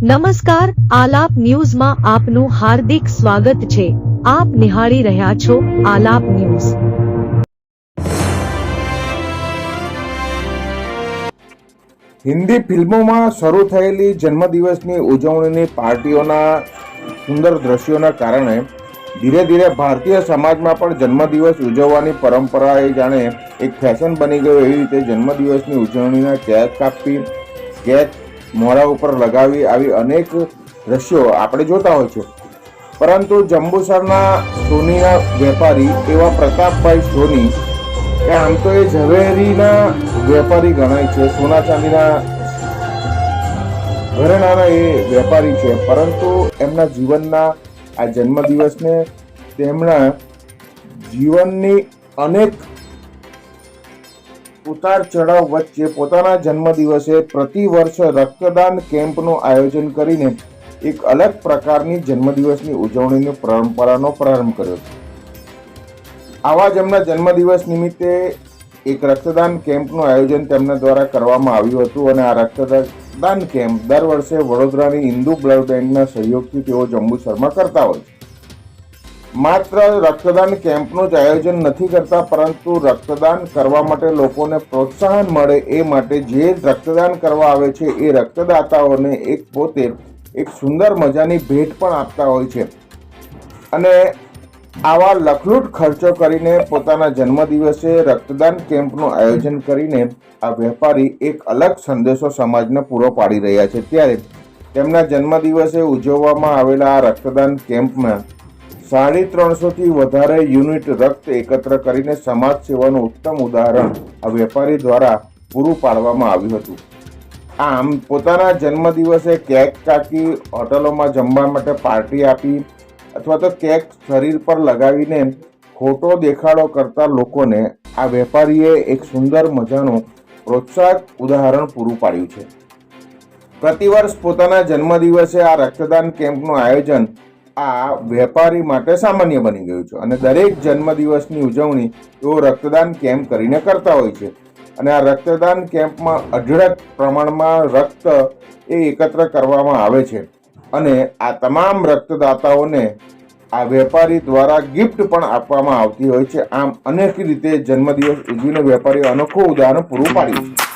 નમસ્કાર, આલાપ ન્યૂઝમાં આપનું હાર્દિક સ્વાગત છે. આપ નિહાળી રહ્યા છો આલાપ ન્યૂઝ. હિન્દી ફિલ્મોમાં શરૂ થયેલી જન્મદિવસની ઉજવણીની પાર્ટીઓના સુંદર દ્રશ્યોના કારણે ધીરે ધીરે ભારતીય સમાજમાં પણ જન્મદિવસ ઉજવવાની પરંપરા એ જાણે એક ફેશન બની ગયો એવી રીતે જન્મદિવસની ઉજવણીના કેક કાપી, કેક મોઢા ઉપર લગાવી આવી અનેક દ્રશ્યો આપણે જોતા હોય છે. પરંતુ જંબુસરના સોનીના વેપારી એવા પ્રતાપભાઈ સોની કે આમ તો એ ઝવેરીના વેપારી ગણાય છે. સોના ચાંદીના ઘરેણાના એ વેપારી છે. પરંતુ એમના જીવનના આ જન્મદિવસને તેમના જીવનની અનેક ઉતાર ચઢાવ વચ્ચે પોતાના જન્મદિવસે પ્રતિ વર્ષ રક્તદાન કેમ્પનું આયોજન કરીને એક અલગ પ્રકારની જન્મદિવસની ઉજવણીની પરંપરાનો પ્રારંભ કર્યો છે. આવા જ એમના જન્મદિવસ નિમિત્તે એક રક્તદાન કેમ્પનું આયોજન તેમના દ્વારા કરવામાં આવ્યું હતું અને આ રક્તદાન કેમ્પ દર વર્ષે વડોદરાની હિન્દુ બ્લડ બેંકના સહયોગથી તેઓ જંબુસરમાં કરતા હોય છે. માત્ર રક્તદાન કેમ્પનું જ આયોજન નથી કરતા, પરંતુ રક્તદાન કરવા માટે લોકોને પ્રોત્સાહન મળે એ માટે જે રક્તદાન કરવા આવે છે એ રક્તદાતાઓને એક પોતે એક સુંદર મજાની ભેટ પણ આપતા હોય છે. અને આવા લખલૂટ ખર્ચો કરીને પોતાના જન્મદિવસે રક્તદાન કેમ્પનું આયોજન કરીને આ વેપારી એક અલગ સંદેશો સમાજને પૂરો પાડી રહ્યા છે. ત્યારે તેમના જન્મદિવસે ઉજવવામાં આવેલા આ રક્તદાન કેમ્પમાં સાડી ત્રણસોથી વધારે યુનિટ રક્ત એકત્ર કરીને સમાજ સેવાનું ઉત્તમ ઉદાહરણ આ વેપારી દ્વારા પૂરું પાડવામાં આવ્યું હતું. આમ, પોતાના જન્મદિવસે કેક કાકી હોટલોમાં જમવા માટે પાર્ટી આપી અથવા તો કેક શરીર પર લગાવીને ખોટો દેખાડો કરતા લોકોને આ વેપારીએ એક સુંદર મજાનું પ્રોત્સાહક ઉદાહરણ પૂરું પાડ્યું છે. પ્રતિવર્ષ પોતાના જન્મદિવસે આ રક્તદાન કેમ્પનું આયોજન આ વેપારી માટે સામાન્ય બની ગયું છે. અને દરેક જન્મદિવસની ઉજવણી તેઓ રક્તદાન કેમ્પ કરીને કરતા હોય છે. અને આ રક્તદાન કેમ્પમાં અઢળક પ્રમાણમાં રક્ત એ એકત્ર કરવામાં આવે છે. અને આ તમામ રક્તદાતાઓને આ વેપારી દ્વારા ગિફ્ટ પણ આપવામાં આવતી હોય છે. આમ અનેક રીતે જન્મદિવસ ઉજવીને વેપારીઓ અનોખું ઉદાહરણ પૂરું પાડ્યું છે.